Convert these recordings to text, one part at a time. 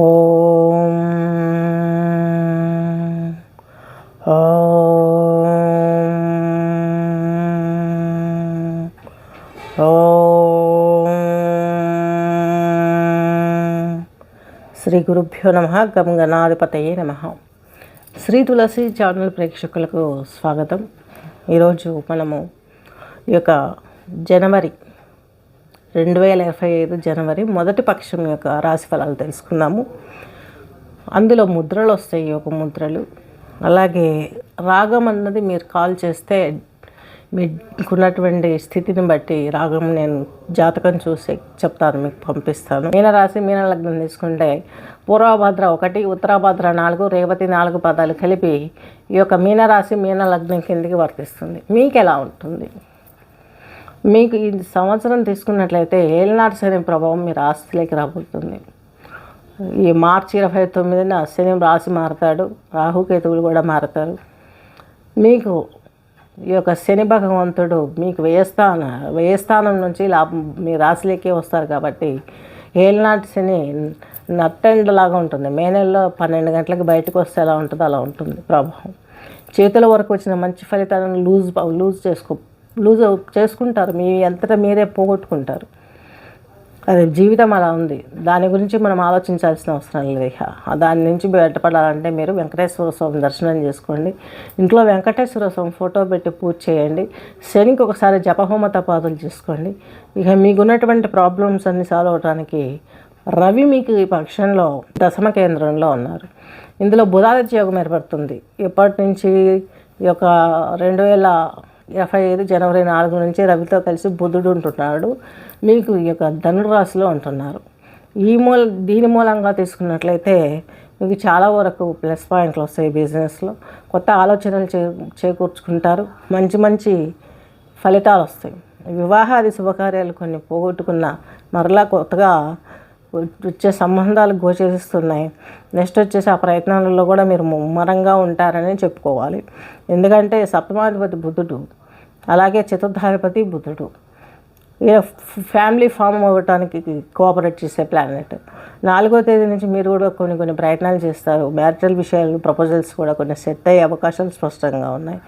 ఓం ఓ శ్రీ గురుభ్యో నమ గం గణాధిపతయే నమ. శ్రీ తులసి ఛానల్ ప్రేక్షకులకు స్వాగతం. ఈరోజు మనము ఈ యొక్క జనవరి రెండు వేల ఇరవై ఐదు జనవరి మొదటి పక్షం యొక్క రాశి ఫలాలు తెలుసుకుందాము. అందులో ముద్రలు వస్తాయి యోగ ముద్రలు. అలాగే రాగం అన్నది మీరు కాల్ చేస్తే మీకున్నటువంటి స్థితిని బట్టి రాగం నేను జాతకం చూసి చెప్తాను మీకు పంపిస్తాను. మీనరాశి మీన లగ్నం తీసుకుంటే పూర్వభద్ర ఒకటి ఉత్తరాభద్ర నాలుగు రేవతి నాలుగు పదాలు కలిపి ఈ యొక్క మీనరాశి మీన లగ్నం కిందికి వర్తిస్తుంది. మీకు ఎలా ఉంటుంది? మీకు ఈ సంవత్సరం తీసుకున్నట్లయితే ఏలినాటి శని ప్రభావం మీ రాశిలోకి రాబోతుంది. ఈ మార్చి ఇరవై తొమ్మిదిన శని రాశి మారుతాడు రాహుకేతువులు కూడా మారుతారు. మీకు ఈ యొక్క శని భగవంతుడు మీకు వ్యయస్థాన వ్యయస్థానం నుంచి లాభం మీ రాశిలోకి వస్తారు కాబట్టి ఏలినాటి శని నట్టెండ్ లాగా ఉంటుంది. మే నెలలో పన్నెండు గంటలకు బయటకు వస్తే ఎలా ఉంటుందో అలా ఉంటుంది ప్రభావం. చేతుల వరకు వచ్చిన మంచి ఫలితాలను లూజ్ లూజ్ చేసుకో లూజ్ చేసుకుంటారు. మీ అంతటా మీరే పోగొట్టుకుంటారు. అది జీవితం అలా ఉంది. దాని గురించి మనం ఆలోచించాల్సిన అవసరం లేదు ఇక దాని నుంచి బయటపడాలంటే మీరు వెంకటేశ్వర స్వామి దర్శనం చేసుకోండి. ఇంట్లో వెంకటేశ్వర స్వామి ఫోటో పెట్టి పూజ చేయండి. శనికి ఒకసారి జపహోమ తపాదులు చేసుకోండి. ఇక మీకున్నటువంటి ప్రాబ్లమ్స్ అన్ని సాల్వ్ అవడానికి రవి మీకు ఈ పక్షంలో దశమ కేంద్రంలో ఉన్నారు. ఇందులో బుధాదిత్య యోగం ఏర్పడుతుంది. ఇప్పటి నుంచి ఈ యొక్క రెండు వేల ఇరవై ఐదు జనవరి నాలుగు నుంచి రవితో కలిసి బుధుడు ఉంటున్నాడు. మీకు ఈ యొక్క ధనురాశిలో ఉంటున్నారు. ఈ మూల దీని మూలంగా తీసుకున్నట్లయితే మీకు చాలా వరకు ప్లస్ పాయింట్లు వస్తాయి బిజినెస్లో. కొత్త ఆలోచనలు చే చేకూర్చుకుంటారు. మంచి మంచి ఫలితాలు వస్తాయి. వివాహాది శుభకార్యాలు కొన్ని పోగొట్టుకున్న మరలా కొత్తగా వచ్చే సంబంధాలు గోచరిస్తున్నాయి నెక్స్ట్ వచ్చేసి ఆ ప్రయత్నాలలో కూడా మీరు ముమ్మరంగా ఉంటారని చెప్పుకోవాలి. ఎందుకంటే సప్తమాధిపతి బుద్ధుడు అలాగే చతుర్థాధిపతి బుధుడు. ఇక ఫ్యామిలీ ఫామ్ అవ్వటానికి కోఆపరేట్ చేసే ప్లానెట్ నాలుగో తేదీ నుంచి మీరు కూడా కొన్ని కొన్ని ప్రయత్నాలు చేస్తారు. మ్యారిటల్ విషయాలు ప్రపోజల్స్ కూడా కొన్ని సెట్ అయ్యే అవకాశాలు స్పష్టంగా ఉన్నాయి.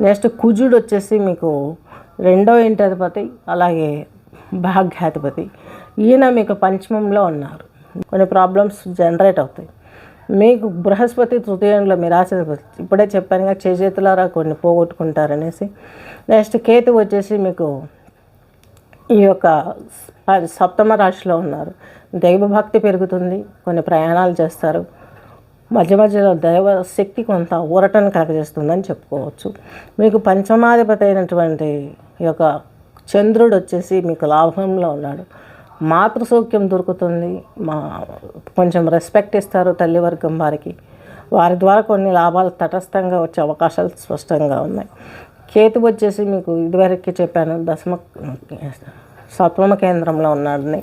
నెక్స్ట్ కుజుడు వచ్చేసి మీకు రెండో ఇంటి అధిపతి అలాగే భాగ్యాధిపతి. ఈయన మీకు పంచమంలో ఉన్నారు. కొన్ని ప్రాబ్లమ్స్ జనరేట్ అవుతాయి. మీకు బృహస్పతి తృతీయంలో మీరు ఆశ ఇప్పుడే చెప్పాను కదా కొన్ని పోగొట్టుకుంటారనేసి. నెక్స్ట్ కేతు వచ్చేసి మీకు ఈ యొక్క సప్తమ రాశిలో ఉన్నారు. దైవభక్తి పెరుగుతుంది కొన్ని ప్రయాణాలు చేస్తారు. మధ్య మధ్యలో దైవ శక్తి కొంత ఊరటను కలగజేస్తుందని చెప్పుకోవచ్చు. మీకు పంచమాధిపతి అయినటువంటి ఈ యొక్క చంద్రుడు వచ్చేసి మీకు లాభంలో ఉన్నాడు. మాతృసౌఖ్యం దొరుకుతుంది. మా కొంచెం రెస్పెక్ట్ ఇస్తారు తల్లి వర్గం వారికి. వారి ద్వారా కొన్ని లాభాలు తటస్థంగా వచ్చే అవకాశాలు స్పష్టంగా ఉన్నాయి. కేతు వచ్చేసి మీకు ఇదివరకు చెప్పాను దశమ సప్తమ కేంద్రంలో ఉన్నాడని.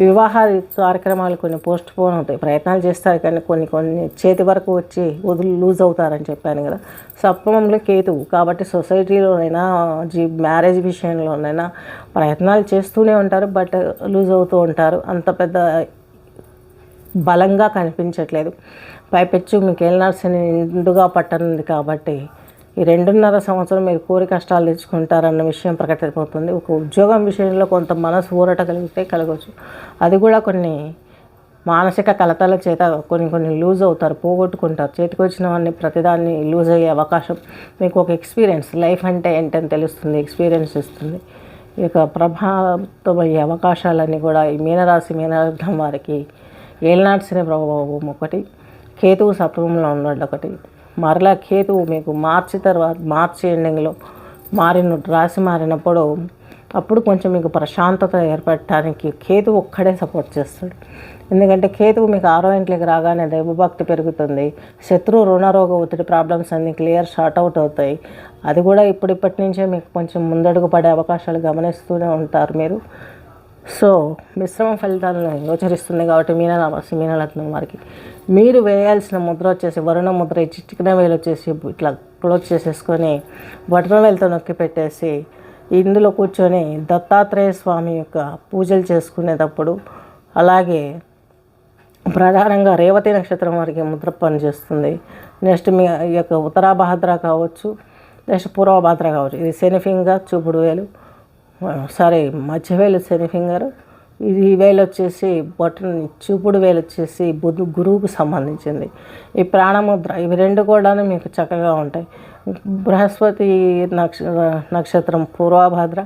వివాహ కార్యక్రమాలు కొన్ని పోస్ట్ పోన్ అవుతాయి. ప్రయత్నాలు చేస్తారు కానీ కొన్ని కొన్ని చేతి వరకు వచ్చి వదులు లూజ్ అవుతారని చెప్పాను కదా. సప్తమంలో కేతువు. కాబట్టి సొసైటీలోనైనా జీ మ్యారేజ్ విషయంలోనైనా ప్రయత్నాలు చేస్తూనే ఉంటారు బట్ లూజ్ అవుతూ ఉంటారు. అంత పెద్ద బలంగా కనిపించట్లేదు. పైపెచ్చు మీకు వెళ్ళినాల్సిన నిండుగా పట్టనుంది కాబట్టి ఈ రెండున్నర సంవత్సరం మీరు కోరి కష్టాలు తెచ్చుకుంటారన్న విషయం ప్రకటితమవుతుంది. ఒక ఉద్యోగం విషయంలో కొంత మనసు ఊరట కలిగితే కలగవచ్చు. అది కూడా కొన్ని మానసిక కలతల చేత కొన్ని కొన్ని లూజ్ అవుతారు పోగొట్టుకుంటారు. చేతికి వచ్చినవన్నీ ప్రతిదాన్ని లూజ్ అయ్యే అవకాశం మీకు ఒక ఎక్స్పీరియన్స్ లైఫ్ అంటే ఏంటని తెలుస్తుంది ఎక్స్పీరియన్స్ ఇస్తుంది. ఈ యొక్క ప్రభావితమయ్యే అవకాశాలన్నీ కూడా ఈ మీనరాశి మీనరథం వారికి ఏలినాటి ప్రభావం ఒకటి కేతువు సప్తమంలో ఉన్నాడు ఒకటి. మరలా కేతువు మీకు మార్చి తర్వాత మార్చి ఎండింగ్లో మారిన రాశి మారినప్పుడు అప్పుడు కొంచెం మీకు ప్రశాంతత ఏర్పడటానికి కేతువు ఒక్కడే సపోర్ట్ చేస్తాడు. ఎందుకంటే కేతువు మీకు ఆరో ఇంట్లోకి రాగానే దైవభక్తి పెరుగుతుంది. శత్రు రుణరోగ ఒత్తిడి ప్రాబ్లమ్స్ అన్నీ క్లియర్ షార్ట్ అవుట్ అవుతాయి. అది కూడా ఇప్పుడిప్పటి నుంచే మీకు కొంచెం ముందడుగు పడే అవకాశాలు గమనిస్తూనే ఉంటారు మీరు. సో మిశ్రమ ఫలితాలను గోచరిస్తుంది కాబట్టి మీనరాశి మీనలగ్నం వారికి. మీరు వేయాల్సిన ముద్ర వచ్చేసి వరుణ ముద్ర ఇచ్చి చిటికిన వేలు వచ్చేసి ఇట్లా క్లోజ్ చేసేసుకొని బటన వేలతో నొక్కి పెట్టేసి ఇందులో కూర్చొని దత్తాత్రేయ స్వామి యొక్క పూజలు చేసుకునేటప్పుడు అలాగే ప్రధానంగా రేవతి నక్షత్రం వారికి ముద్ర పనిచేస్తుంది. నెక్స్ట్ మీ ఈ యొక్క ఉత్తరాభాద్ర కావచ్చు నెక్స్ట్ పూర్వభాద్ర కావచ్చు. ఇది శని ఫింగర్ చూపుడు వేలు. సారీ మధ్య వేలు శని ఫింగర్. ఇది ఈ వేలు వచ్చేసి బటన్ చూపుడు వేలు వచ్చేసి బుధు గురువుకు సంబంధించింది. ఈ ప్రాణముద్ర ఇవి రెండు కూడా మీకు చక్కగా ఉంటాయి. బృహస్పతి నక్ష నక్షత్రం పూర్వభద్ర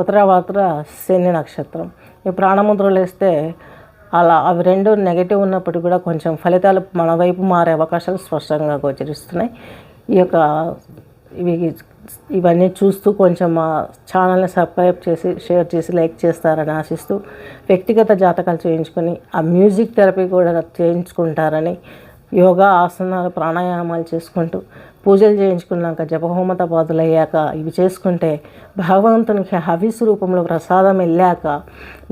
ఉత్తరాభద్ర శని నక్షత్రం. ఈ ప్రాణముద్రలు వేస్తే అలా అవి రెండు నెగటివ్ ఉన్నప్పటికీ కూడా కొంచెం ఫలితాలు మన వైపు మారే అవకాశాలు స్పష్టంగా గోచరిస్తున్నాయి. ఈ యొక్క ఇవి ఇవన్నీ చూస్తూ కొంచెం మా ఛానల్ని సబ్స్క్రైబ్ చేసి షేర్ చేసి లైక్ చేస్తారని ఆశిస్తూ వ్యక్తిగత జాతకాలు చేయించుకొని ఆ మ్యూజిక్ థెరపీ కూడా చేయించుకుంటారని యోగా ఆసనాలు ప్రాణాయామాలు చేసుకుంటూ పూజలు చేయించుకున్నాక జపహోమత బాధలయ్యాక ఇవి చేసుకుంటే భగవంతునికి హవిస్ రూపంలో ప్రసాదం వెళ్ళాక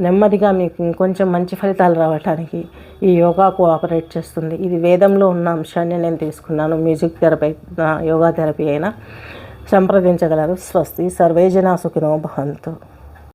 నెమ్మదిగా మీకు ఇంకొంచెం మంచి ఫలితాలు రావడానికి ఈ యోగా కోఆపరేట్ చేస్తుంది. ఇది వేదంలో ఉన్న అంశాన్ని నేను తీసుకున్నాను. మ్యూజిక్ థెరపీ యోగా థెరపీ అయినా. సంప్రదించగలరు. స్వస్తి. సర్వేజన సుఖినో భవంతు.